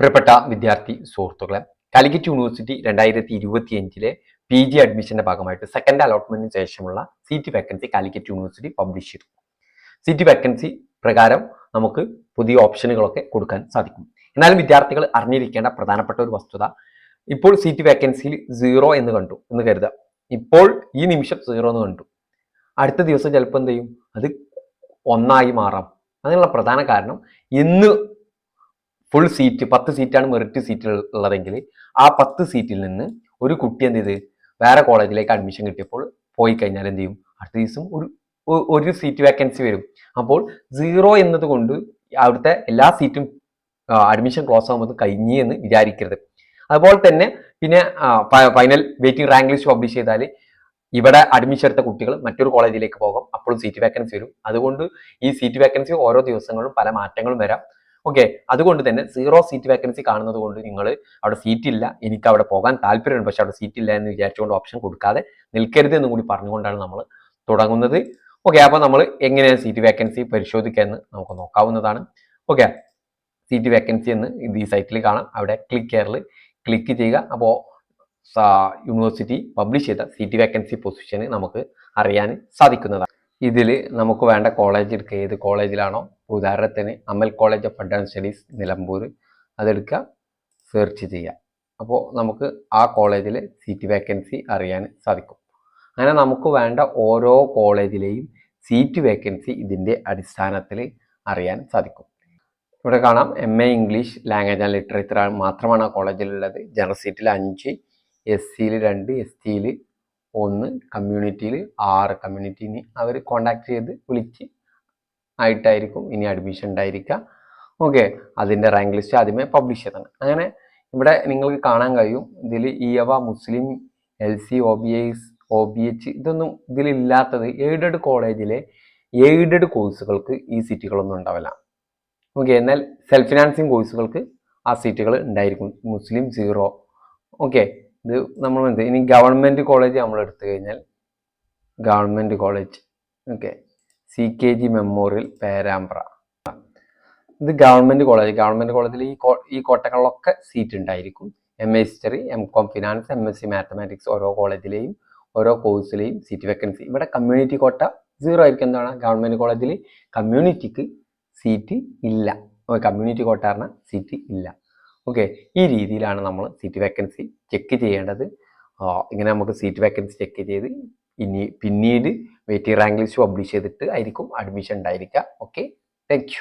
പ്രിയപ്പെട്ട വിദ്യാർത്ഥി സുഹൃത്തുക്കളെ കാലിക്കറ്റ് യൂണിവേഴ്സിറ്റി രണ്ടായിരത്തി ഇരുപത്തി അഞ്ചിലെ പി ജി അഡ്മിഷന്റെ ഭാഗമായിട്ട് സെക്കൻഡ് അലോട്ട്മെന്റിന് ശേഷമുള്ള seat vacancy Calicut university publish ചെയ്തു. സീറ്റ് വേക്കൻസി പ്രകാരം നമുക്ക് പുതിയ ഓപ്ഷനുകളൊക്കെ കൊടുക്കാൻ സാധിക്കും. എന്നാലും വിദ്യാർത്ഥികൾ അറിഞ്ഞിരിക്കേണ്ട പ്രധാനപ്പെട്ട ഒരു വസ്തുത ഇപ്പോൾ സീറ്റ് വേക്കൻസിയിൽ സീറോ എന്ന് കണ്ടു എന്ന് കരുതുക. ഇപ്പോൾ ഈ നിമിഷം സീറോ എന്ന് കണ്ടു. അടുത്ത ദിവസം ചിലപ്പോൾ എന്ത് ചെയ്യും? അത് ഒന്നായി മാറാം. അതിനുള്ള പ്രധാന കാരണം ഇന്ന് ഫുൾ സീറ്റ് പത്ത് സീറ്റാണ് മെറിറ്റ് സീറ്റ് ഉള്ളതെങ്കിൽ ആ പത്ത് സീറ്റിൽ നിന്ന് ഒരു കുട്ടി എന്ത് ചെയ്ത് വേറെ കോളേജിലേക്ക് അഡ്മിഷൻ കിട്ടിയപ്പോൾ പോയി കഴിഞ്ഞാൽ എന്ത് ചെയ്യും? അടുത്ത ദിവസം ഒരു ഒരു സീറ്റ് വേക്കൻസി വരും. അപ്പോൾ സീറോ എന്നത് കൊണ്ട് അവിടുത്തെ എല്ലാ സീറ്റും അഡ്മിഷൻ ക്ലോസ് ആകുമ്പോൾ കഴിഞ്ഞു എന്ന് വിചാരിക്കരുത്. അതുപോലെ തന്നെ പിന്നെ final waiting rank list publish ചെയ്താൽ ഇവിടെ അഡ്മിഷൻ എടുത്ത കുട്ടികൾ മറ്റൊരു കോളേജിലേക്ക് പോകും. അപ്പോഴും സീറ്റ് വേക്കൻസി വരും. അതുകൊണ്ട് ഈ സീറ്റ് വേക്കൻസി ഓരോ ദിവസങ്ങളും പല മാറ്റങ്ങളും വരാം. ഓക്കെ അതുകൊണ്ട് തന്നെ സീറോ സീറ്റ് വേക്കൻസി കാണുന്നത് കൊണ്ട് നിങ്ങൾ അവിടെ സീറ്റ് ഇല്ല. എനിക്ക് അവിടെ പോകാൻ താല്പര്യമുണ്ട്. പക്ഷെ അവിടെ സീറ്റ് ഇല്ല എന്ന് വിചാരിച്ചുകൊണ്ട് ഓപ്ഷൻ കൊടുക്കാതെ നിൽക്കരുത് എന്നും കൂടി പറഞ്ഞുകൊണ്ടാണ് നമ്മൾ തുടങ്ങുന്നത്. ഓക്കെ അപ്പോൾ നമ്മൾ എങ്ങനെയാണ് സീറ്റ് വേക്കൻസി പരിശോധിക്കുക എന്ന് നമുക്ക് നോക്കാവുന്നതാണ്. ഓക്കെ സീറ്റ് വേക്കൻസി എന്ന് ഇത് ഈ സൈറ്റിൽ കാണാം. അവിടെ ക്ലിക്ക് കെയറിൽ ക്ലിക്ക് ചെയ്യുക. അപ്പോൾ യൂണിവേഴ്സിറ്റി പബ്ലിഷ് ചെയ്ത സീറ്റ് വേക്കൻസി പൊസിഷന് നമുക്ക് അറിയാൻ സാധിക്കുന്നതാണ്. ഇതിൽ നമുക്ക് വേണ്ട കോളേജ് എടുക്കുക. ഏത് കോളേജിലാണോ ഉദാഹരണത്തിന് Amal college of advance studies Nilambur അതെടുക്കുക search ചെയ്യുക. അപ്പോൾ നമുക്ക് ആ കോളേജിൽ സീറ്റ് വേക്കൻസി അറിയാൻ സാധിക്കും. അങ്ങനെ നമുക്ക് വേണ്ട ഓരോ കോളേജിലെയും സീറ്റ് വേക്കൻസി ഇതിന്റെ അടിസ്ഥാനത്തിൽ അറിയാൻ സാധിക്കും. ഇവിടെ കാണാം M A English language and literature മാത്രമാണ് ആ കോളേജിലുള്ളത്. ജനറൽ സീറ്റിൽ അഞ്ച് എസ് സിയിൽ രണ്ട് എസ് ടിയിൽ ഒന്ന് കമ്മ്യൂണിറ്റിയിൽ ആറ്. കമ്മ്യൂണിറ്റിന് അവർ കോണ്ടാക്ട് ചെയ്ത് വിളിച്ച് ആയിട്ടായിരിക്കും. ഇനി അഡ്മിഷൻ ഉണ്ടായിരിക്കുക. ഓക്കെ അതിന്റെ റാങ്ക് ലിസ്റ്റ് ആദ്യമേ പബ്ലിഷ് ചെയ്തത് അങ്ങനെ ഇവിടെ നിങ്ങൾക്ക് കാണാൻ കഴിയും. ഇതിൽ ഇയവ മുസ്ലിം L C O B S O B H ഇതൊന്നും ഇതിലില്ലാത്തത് എയ്ഡഡ് കോളേജിലെ എയ്ഡഡ് കോഴ്സുകൾക്ക് ഈ സീറ്റുകളൊന്നും ഉണ്ടാവില്ല. ഓക്കെ എന്നാൽ സെൽഫ് ഫിനാൻസിങ് കോഴ്സുകൾക്ക് ആ സീറ്റുകൾ ഉണ്ടായിരിക്കും. മുസ്ലിം സീറോ ഓക്കെ ഇത് നമ്മൾ ഇനി ഗവൺമെന്റ് കോളേജ് നമ്മൾ എടുത്തു കഴിഞ്ഞാൽ government college okay C K G memorial Perambra. ഇത് ഗവൺമെന്റ് കോളേജ് ഗവൺമെന്റ് കോളേജിൽ ഈ ഈ കോട്ടകളിലൊക്കെ സീറ്റ് ഉണ്ടായിരിക്കും M A history M com finance M S C mathematics ഓരോ കോളേജിലെയും ഓരോ കോഴ്സിലെയും സീറ്റ് വേക്കൻസി ഇവിടെ കമ്മ്യൂണിറ്റി കോട്ട സീറോ ആയിരിക്കും. എന്താണ്? ഗവൺമെന്റ് കോളേജിൽ കമ്മ്യൂണിറ്റിക്ക് സീറ്റ് ഇല്ല. കമ്മ്യൂണിറ്റി കോട്ട പറഞ്ഞ സീറ്റ് ഇല്ല. ഓക്കെ ഈ രീതിയിലാണ് നമ്മൾ സീറ്റ് വേക്കൻസി ചെക്ക് ചെയ്യേണ്ടത്. ഇങ്ങനെ നമുക്ക് സീറ്റ് വേക്കൻസി ചെക്ക് ചെയ്ത് ഇനി പിന്നീട് വെയിറ്റിംഗ് റാങ്ക് ലിസ്റ്റ് പബ്ലിഷ് ചെയ്തിട്ട് ആയിരിക്കും അഡ്മിഷൻ ഉണ്ടായിരിക്കുക. Okay thank